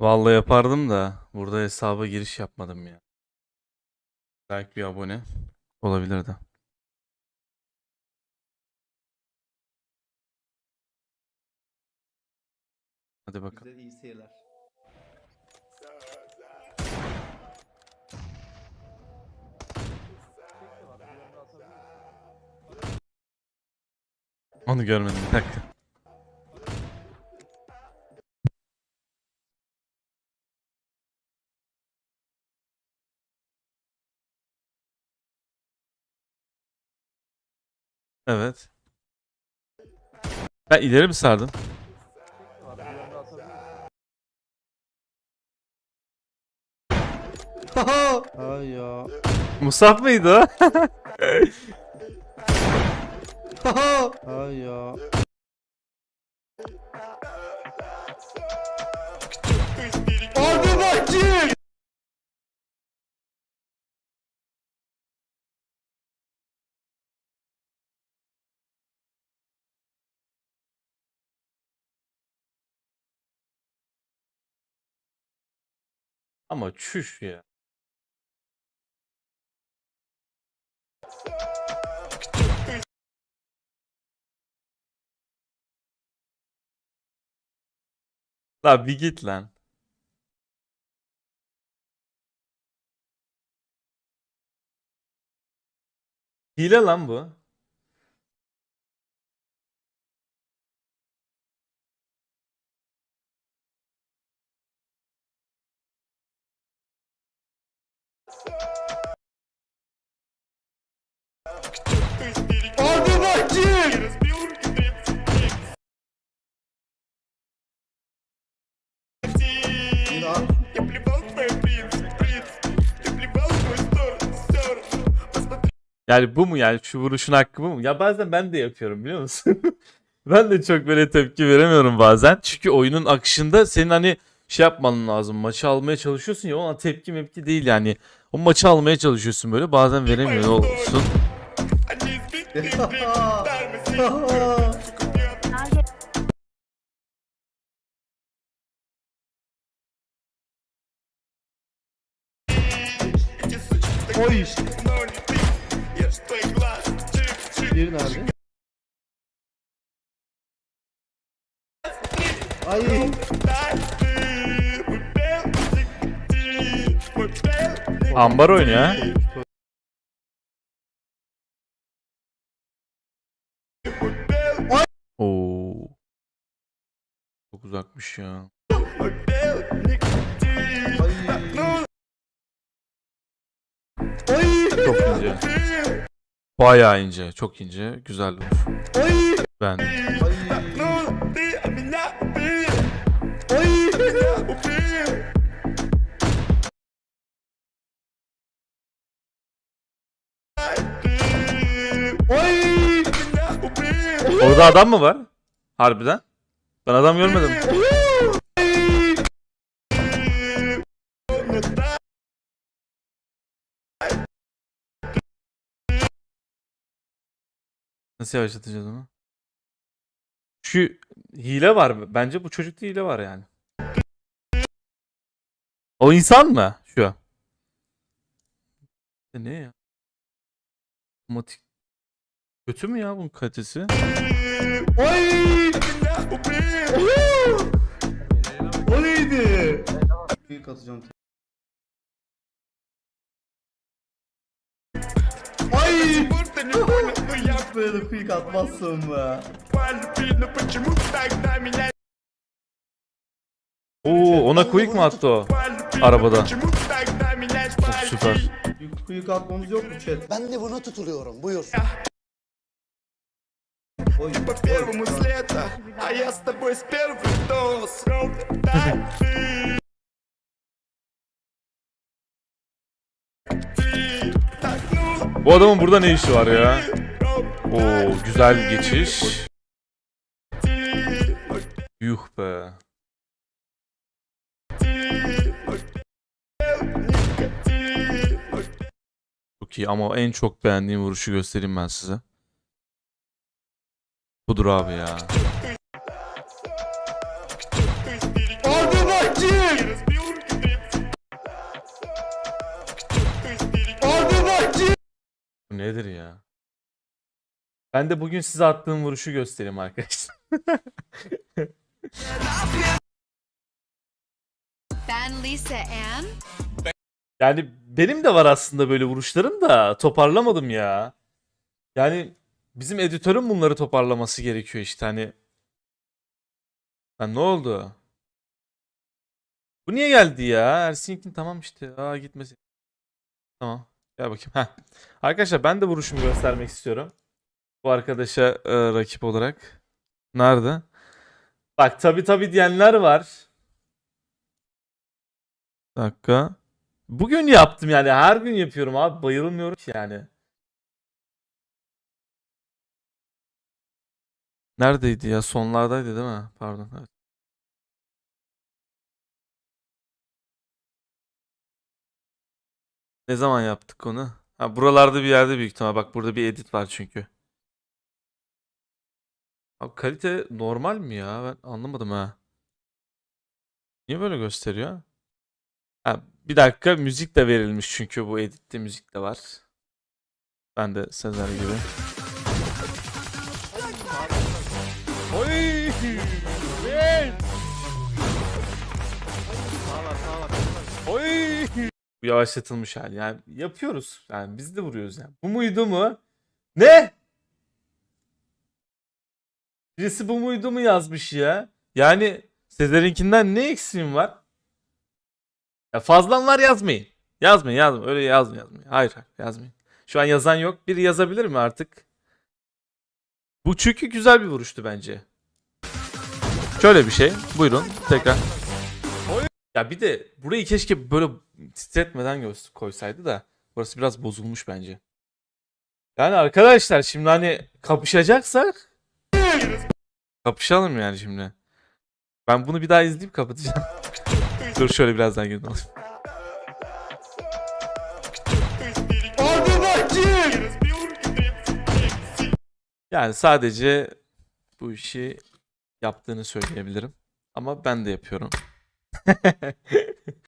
Vallahi yapardım da burada hesaba giriş yapmadım ya. Belki bir abone olabilirdi. Hadi bakalım. Güzel iyi seyirler. Onu görmedim bir dakika. Evet. Ben ileri mi sardım? Ay ya. Musab mıydı o? Ay ya. Ama çüş ya. La bir git lan. Hile lan bu. Yani bu mu yani şu vuruşun hakkı bu mu? Ya bazen ben de yapıyorum biliyor musun? ben de çok böyle tepki veremiyorum bazen. Çünkü oyunun akışında senin hani şey yapman lazım. Maçı almaya çalışıyorsun ya ona tepki mepki değil yani. O maçı almaya çalışıyorsun böyle. Bazen veremiyor olsun. Oy işte. Diğeri nerede? Ay. Ambar oyunu ya. Oo. Çok uzakmış ya. Çok ince. Bayağı ince, çok ince. Güzel. Ben. Oy! Orada adam mı var? Harbiden. Ben adam görmedim. Nasıl yavaşlatacağız onu? Şu hile var. Bence bu çocukta hile var yani. O insan mı şu? Ne ya? Otomatik Kötü mü ya bunun kalitesi? Oy! o neydi? Büyük atacağım. Ay! Böyle quick atmazsın be. Oo ona quick mi attı o? Arabada. Çok süper. Quick atmamız yok mu chat? Ben de buna tutuluyorum. Buyur. Oy. По первому с лета А я с тобой с первых доз Да, ты Ты так ну Bu adamın burada ne işi var ya? Oo güzel geçiş. ты Yuh be. Çok iyi ama en çok beğendiğim vuruşu göstereyim ben size. Budur abi ya. Hadi bakayım. Hadi bakayım. Bu nedir ya? Ben de bugün size attığım vuruşu göstereyim arkadaşlar. ben Lisa Ann. Yani benim de var aslında böyle vuruşlarım da toparlamadım ya. Yani bizim editörün bunları toparlaması gerekiyor işte hani. Lan ne oldu? Bu niye geldi ya? Ersin'in tamam işte. Aa gitmesin. Tamam. Gel bakayım. Heh. Arkadaşlar ben de vuruşumu göstermek istiyorum. Bu arkadaşa e, rakip olarak. Nerede? Bak tabi tabi diyenler var. Dakika. Bugün yaptım yani her gün yapıyorum abi bayılmıyorum ki yani. Neredeydi ya? Sonlardaydı değil mi? Pardon. Evet. Ne zaman yaptık onu? Ha buralarda bir yerde büyük ihtimal. Bak burada bir edit var çünkü. Abi kalite normal mi ya? Ben anlamadım ha. Niye böyle gösteriyor? Ha, bir dakika müzik de verilmiş çünkü bu editte müzik de var. Ben de Sezer gibi. Oy! Bu yavaşlatılmış hali. Yani yapıyoruz. Yani biz de vuruyoruz yani. Bu muydu mu? Ne? Birisi bu muydu mu yazmış ya? Yani Sezer'inkinden ne eksiğim var? Ya fazlan var yazmayın. Yazmayın yazmayın. Öyle yazmayın yazmayın. Hayır hayır yazmayın. Şu an yazan yok. Biri yazabilir mi artık? Bu çünkü güzel bir vuruştu bence. Şöyle bir şey. Buyurun tekrar. Ya bir de burayı keşke böyle titretmeden gö- koysaydı da. Burası biraz bozulmuş bence. Yani arkadaşlar şimdi hani kapışacaksak kapışalım yani şimdi. Ben bunu bir daha izleyip kapatacağım. Dur şöyle birazdan bakayım. Yani sadece bu işi yaptığını söyleyebilirim. Ama ben de yapıyorum.